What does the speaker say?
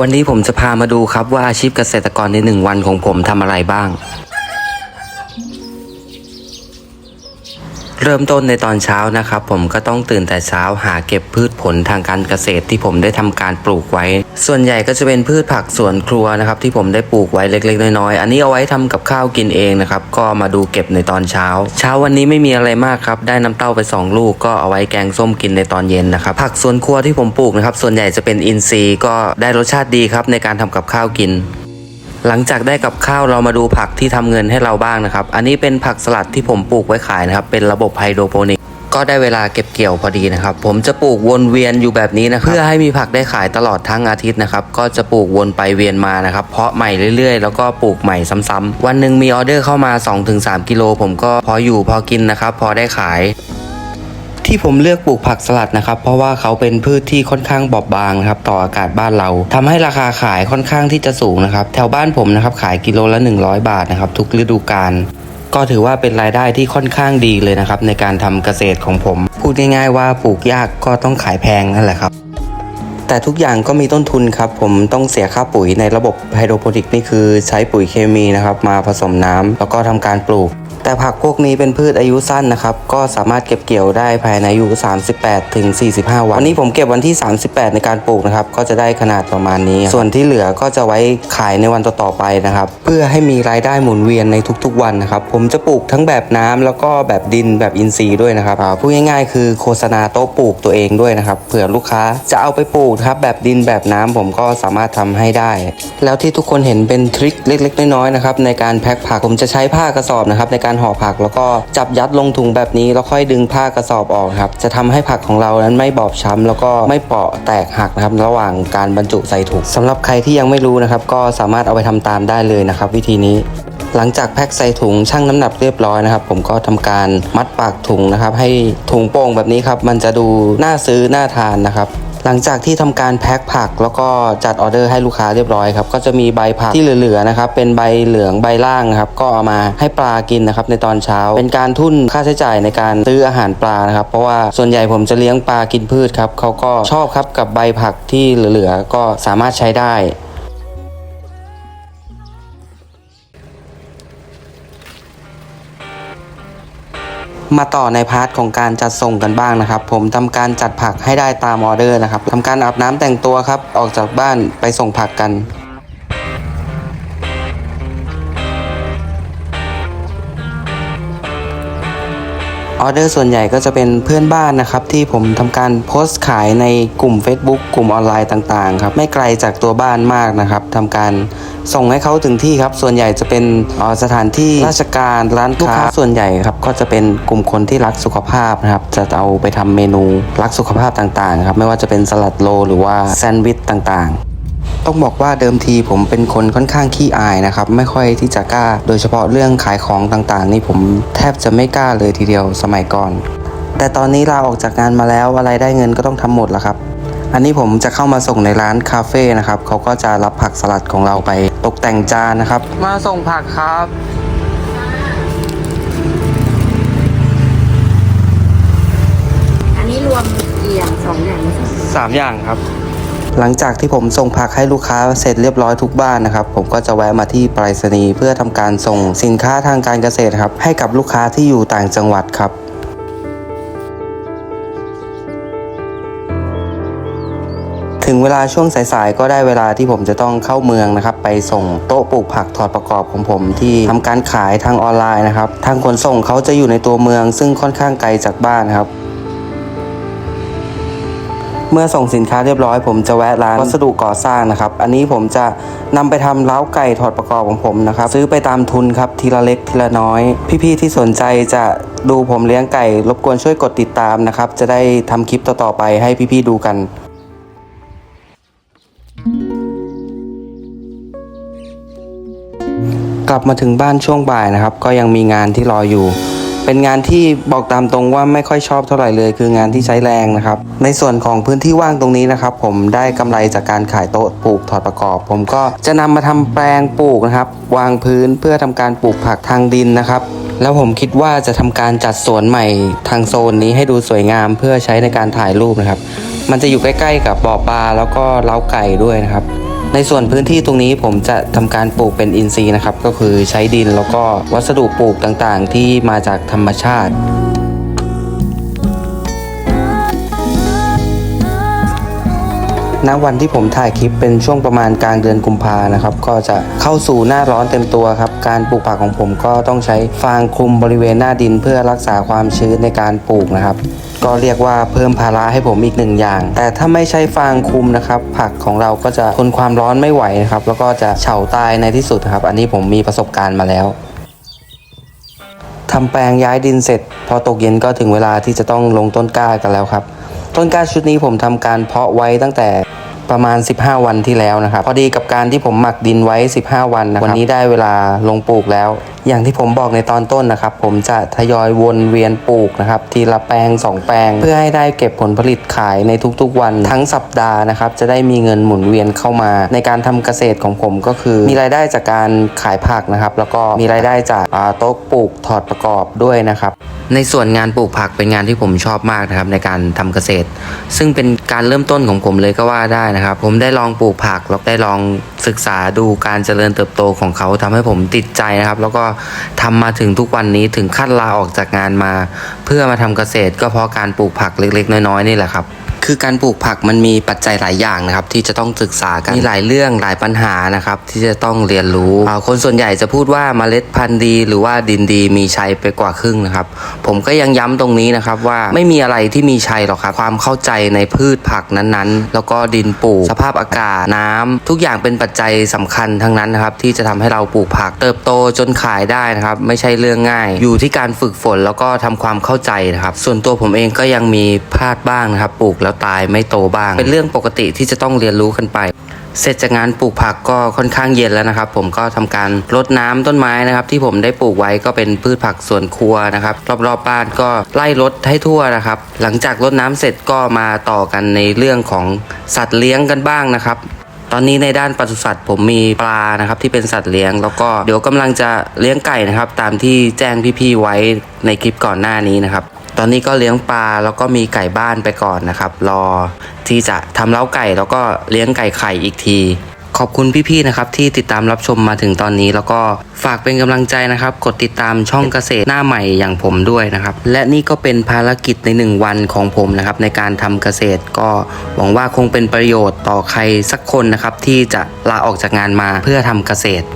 วันนี้ผมจะพามาดูครับว่าอาชีพเกษตรกรในหนึ่งวันของผมทำอะไรบ้าง เริ่มต้นในตอนเช้านะครับ ผมก็ต้องตื่นแต่เช้าหาเก็บพืชผลทางการเกษตรที่ผมได้ทำการปลูกไว้ ส่วนใหญ่ก็จะเป็นพืชผักสวนครัวนะครับที่ผมได้ปลูกไว้เล็กๆ น้อยๆอันนี้เอาไว้ทำกับข้าวกินเองนะครับก็มาดูเก็บในตอนเช้า เช้าวันนี้ไม่มีอะไรมากครับได้น้ำเต้าไปสองลูกก็เอาไว้แกงส้มกินในตอนเย็นนะครับผักสวนครัวที่ผมปลูกนะครับส่วนใหญ่จะเป็นอินทรีย์ก็ได้รสชาติดีครับในการทำกับข้าวกิน หลังจากได้กับข้าวเรามาดูผักที่ทำเงินให้เราบ้างนะครับ อันนี้เป็นผักสลัดที่ผมปลูกไว้ขายนะครับ เป็นระบบไฮโดรโปนิกก็ได้เวลาเก็บเกี่ยวพอดีนะครับ ผมจะปลูกวนเวียนอยู่แบบนี้นะครับเพื่อให้มีผักได้ขายตลอดทั้งอาทิตย์นะครับ ก็จะปลูกวนไปเวียนมานะครับ เพาะใหม่เรื่อยๆ แล้วก็ปลูกใหม่ซ้ำๆวันหนึ่งมีออเดอร์เข้ามา 2-3 กิโล ผมก็พออยู่พอกินนะครับ พอได้ขาย ที่ผมเลือกปลูกผักสลัดนะครับ เพราะว่าเขาเป็นพืชที่ค่อนข้างบอบบางนะครับต่ออากาศบ้านเราทำให้ราคาขายค่อนข้างที่จะสูงนะครับ แถวบ้านผมนะครับขายกิโลละ 100 บาทนะครับทุกฤดูกาลก็ถือว่าเป็นรายได้ที่ค่อนข้างดีเลยนะครับ ในการทำเกษตรของผม พูดง่ายๆว่าปลูกยากก็ต้องขายแพงนั่นแหละครับ แต่ทุกอย่างก็มีต้นทุนครับ ผมต้องเสียค่าปุ๋ยในระบบไฮโดรโปนิกนี่คือใช้ปุ๋ยเคมีนะครับ มาผสมน้ำแล้วก็ทำการปลูก แต่ผักพวกนี้เป็นพืชอายุสั้นนะครับ ก็สามารถเก็บเกี่ยวได้ภายในอายุ 38 ถึง 45 วัน วันนี้ผมเก็บวันที่ 38 ในการปลูกนะครับ ก็จะได้ขนาดประมาณนี้ ส่วนที่เหลือก็จะไว้ขายในวันต่อๆไปนะครับ เพื่อให้มีรายได้หมุนเวียนในทุกๆ วันนะครับ ผมจะปลูกทั้งแบบน้ำแล้วก็แบบดินแบบอินทรีย์ด้วยนะครับพูดง่ายๆ คือโฆษณาโต๊ะปลูกตัวเองด้วยนะครับ เผื่อลูกค้าจะเอาไปปลูกครับแบบดินแบบน้ำผมก็สามารถทำให้ได้ แล้วที่ทุกคนเห็นเป็นทริคเล็ก ๆ น้อยๆ นะครับในการแพ็คผัก ผมจะใช้ผ้ากระสอบนะครับในการการห่อผัก แล้วก็จับยัดลงถุงแบบนี้แล้วค่อยดึงผ้ากระสอบออกครับจะทำให้ผักของเรานั้นไม่บอบช้ำแล้วก็ไม่เปราะแตกหักนะครับระหว่างการบรรจุใส่ถุงสำหรับใครที่ยังไม่รู้นะครับ ก็สามารถเอาไปทำตามได้เลยนะครับ วิธีนี้หลังจากแพ็คใส่ถุงชั่งน้ำหนักเรียบร้อยนะครับผมก็ทำการมัดปากถุงนะครับ ให้ถุงโป่งแบบนี้ครับมันจะดูน่าซื้อน่าทานนะครับ หลังจากที่ทำการแพ็คผักแล้วก็จัดออเดอร์ให้ลูกค้าเรียบร้อยครับก็จะมีใบผักที่เหลือๆนะครับเป็นใบเหลืองใบล่างครับก็เอามาให้ปลากินนะครับในตอนเช้า เป็นการทุ่นค่าใช้จ่ายในการซื้ออาหารปลานะครับเพราะว่าส่วนใหญ่ผมจะเลี้ยงปลากินพืชครับเขาก็ชอบครับกับใบผักที่เหลือๆก็สามารถใช้ได้ มาต่อในพาร์ทของการจัดส่งกันบ้างนะครับ ผมทำการจัดผักให้ได้ตามออเดอร์นะครับทำการอาบน้ำแต่งตัวครับ ออกจากบ้านไปส่งผักกันออเดอร์ส่วนใหญ่ก็จะเป็นเพื่อนบ้านนะครับ ที่ผมทำการโพสต์ขายในกลุ่ม Facebook กลุ่มออนไลน์ต่างๆครับไม่ไกลจากตัวบ้านมากนะครับทำการ ส่งให้เขาถึงที่ครับ ส่วนใหญ่จะเป็นเอ่อสถานที่ราชการร้านค้าส่วนใหญ่ครับก็จะเป็นกลุ่มคนที่รักสุขภาพนะครับ จะเอาไปทำเมนูรักสุขภาพต่างๆครับไม่ว่าจะเป็นสลัดโลหรือว่าแซนด์วิชต่างๆต้องบอกว่าเดิมทีผมเป็นคนค่อนข้างขี้อายนะครับ ไม่ค่อยที่จะกล้า โดยเฉพาะเรื่องขายของต่างๆ นี่ผมแทบจะไม่กล้าเลยทีเดียวสมัยก่อน แต่ตอนนี้ลาออกจากงานมาแล้วอะไรได้เงินก็ต้องทำหมดแล้วครับ อันนี้ผมจะเข้ามาส่งในร้านคาเฟ่นะครับเขาก็จะรับผักสลัดของเราไปตกแต่งจานนะครับ มาส่งผักครับอันนี้รวมกี่อย่างสองอย่างไหมคะสามอย่างครับ หลังจากที่ผมส่งผักให้ลูกค้าเสร็จเรียบร้อยทุกบ้านนะครับ ผมก็จะแวะมาที่ไปรษณีย์เพื่อทำการส่งสินค้าทางการเกษตรครับ ให้กับลูกค้าที่อยู่ต่างจังหวัดครับ ถึงเวลาช่วงสายๆก็ได้เวลาที่ผมจะต้องเข้าเมืองนะครับ ไปส่งโต๊ะปลูกผักถอดประกอบของผมที่ทำการขายทางออนไลน์นะครับ ทางขนส่งเขาจะอยู่ในตัวเมืองซึ่งค่อนข้างไกลจากบ้านครับเมื่อส่งสินค้าเรียบร้อย ผมจะแวะร้านวัสดุก่อสร้างนะครับ อันนี้ผมจะนำไปทำเล้าไก่ถอดประกอบของผมนะครับ ซื้อไปตามทุนครับทีละเล็กทีละน้อย พี่ๆที่สนใจจะดูผมเลี้ยงไก่ รบกวนช่วยกดติดตามนะครับ จะได้ทำคลิปต่อๆไปให้พี่ๆดูกัน กลับมาถึงบ้านช่วงบ่ายนะครับ ก็ยังมีงานที่รออยู่ เป็นงานที่บอกตามตรงว่าไม่ค่อยชอบเท่าไหร่เลย คืองานที่ใช้แรงนะครับ ในส่วนของพื้นที่ว่างตรงนี้นะครับ ผมได้กำไรจากการขายโต๊ะปลูกถอดประกอบ ผมก็จะนำมาทำแปลงปลูกนะครับ วางพื้นเพื่อทำการปลูกผักทางดินนะครับแล้วผมคิดว่าจะทำการจัดสวนใหม่ทางโซนนี้ให้ดูสวยงามเพื่อใช้ในการถ่ายรูปนะครับ มันจะอยู่ใกล้ ๆ กับบ่อปลาแล้วก็เล้าไก่ด้วยนะครับ ในส่วนพื้นที่ตรงนี้ผมจะทำการปลูกเป็นอินทรีย์นะครับ ก็คือใช้ดินแล้วก็วัสดุปลูกต่างๆ ที่มาจากธรรมชาติณวันที่ผมถ่ายคลิปเป็นช่วงประมาณกลางเดือนกุมภานะครับก็จะเข้าสู่หน้าร้อนเต็มตัวครับการปลูกผักของผมก็ต้องใช้ฟางคลุมบริเวณหน้าดินเพื่อรักษาความชื้นในการปลูกนะครับ ก็เรียกว่าเพิ่มภาระให้ผมอีกหนึ่งอย่าง แต่ถ้าไม่ใช้ฟางคุมนะครับ ผักของเราก็จะทนความร้อนไม่ไหวนะครับ แล้วก็จะเฉาตายในที่สุดครับ อันนี้ผมมีประสบการณ์มาแล้วทำแปลงย้ายดินเสร็จ พอตกเย็นก็ถึงเวลาที่จะต้องลงต้นกล้ากันแล้วครับ ต้นกล้าชุดนี้ผมทำการเพาะไว้ตั้งแต่ ประมาณ 15 วันที่แล้วนะครับ พอดีกับการที่ผมหมักดินไว้ 15 วันนะครับวันนี้ได้เวลาลงปลูกแล้ว อย่างที่ผมบอกในตอนต้นนะครับ ผมจะทยอยวนเวียนปลูกนะครับ ทีละแปลง 2 แปลง เพื่อให้ได้เก็บผลผลิตขายในทุกๆ วันทั้งสัปดาห์นะครับ จะได้มีเงินหมุนเวียนเข้ามา ในการทำเกษตรของผมก็คือ มีรายได้จากการขายผักนะครับ แล้วก็มีรายได้จากโต๊ะปลูกถอดประกอบด้วยนะครับ ในส่วนงานปลูกผักเป็นงานที่ผมชอบมากนะครับในการทำเกษตร ซึ่งเป็นการเริ่มต้นของผมเลยก็ว่าได้นะครับ ผมได้ลองปลูกผักแล้วได้ลองศึกษาดูการเจริญเติบโตของเขาทำให้ผมติดใจนะครับ แล้วก็ทำมาถึงทุกวันนี้ถึงขั้นลาออกจากงานมา เพื่อมาทำเกษตร ก็เพราะการปลูกผักเล็กๆ น้อยๆนี่แหละครับ คือการปลูกผักมันมีปัจจัยหลายอย่างนะครับที่จะต้องศึกษากันมีหลายเรื่องหลายปัญหานะครับที่จะต้องเรียนรู้ คนส่วนใหญ่จะพูดว่าเมล็ดพันธุ์ดี หรือว่าดินดีมีชัยไปกว่าครึ่งนะครับ ผมก็ยังย้ำตรงนี้นะครับว่าไม่มีอะไรที่มีชัยหรอกครับความเข้าใจในพืชผักนั้นๆ แล้วก็ดินปลูกสภาพอากาศน้ำทุกอย่างเป็นปัจจัยสำคัญทั้งนั้นนะครับที่จะทำให้เราปลูกผัก เติบโตจนขายได้นะครับไม่ใช่เรื่องง่าย อยู่ที่การฝึกฝนแล้วก็ทำความเข้าใจนะครับส่วนตัวผมเองก็ยังมีพลาดบ้างนะครับปลูกแล้วตายไม่โตบ้าง เป็นเรื่องปกติที่จะต้องเรียนรู้กันไป เสร็จจากงานปลูกผักก็ค่อนข้างเย็นแล้วนะครับ ผมก็ทำการรดน้ำต้นไม้นะครับ ที่ผมได้ปลูกไว้ก็เป็นพืชผักสวนครัวนะครับ รอบๆบ้านก็ไล่รดให้ทั่วนะครับ หลังจากรดน้ำเสร็จก็มาต่อกันในเรื่องของสัตว์เลี้ยงกันบ้างนะครับตอนนี้ในด้านปศุสัตว์ผมมีปลานะครับที่เป็นสัตว์เลี้ยง แล้วก็เดี๋ยวกำลังจะเลี้ยงไก่นะครับ ตามที่แจ้งพี่ๆไว้ในคลิปก่อนหน้านี้นะครับ อนนี้ก็เลี้ยงปลาแล้วก็มีไก่บ้านไปก่อนนะครับ รอที่จะทำเล้าไก่แล้วก็เลี้ยงไก่ไข่อีกที ขอบคุณพี่ๆนะครับที่ติดตามรับชมมาถึงตอนนี้ แล้วก็ฝากเป็นกำลังใจนะครับ กดติดตามช่องเกษตรหน้าใหม่อย่างผมด้วยนะครับ และนี่ก็เป็นภารกิจในหนึ่งวันของผมนะครับในการทำเกษตรก็หวังว่าคงเป็นประโยชน์ต่อใครสักคนนะครับที่จะลาออกจากงานมาเพื่อทำเกษตร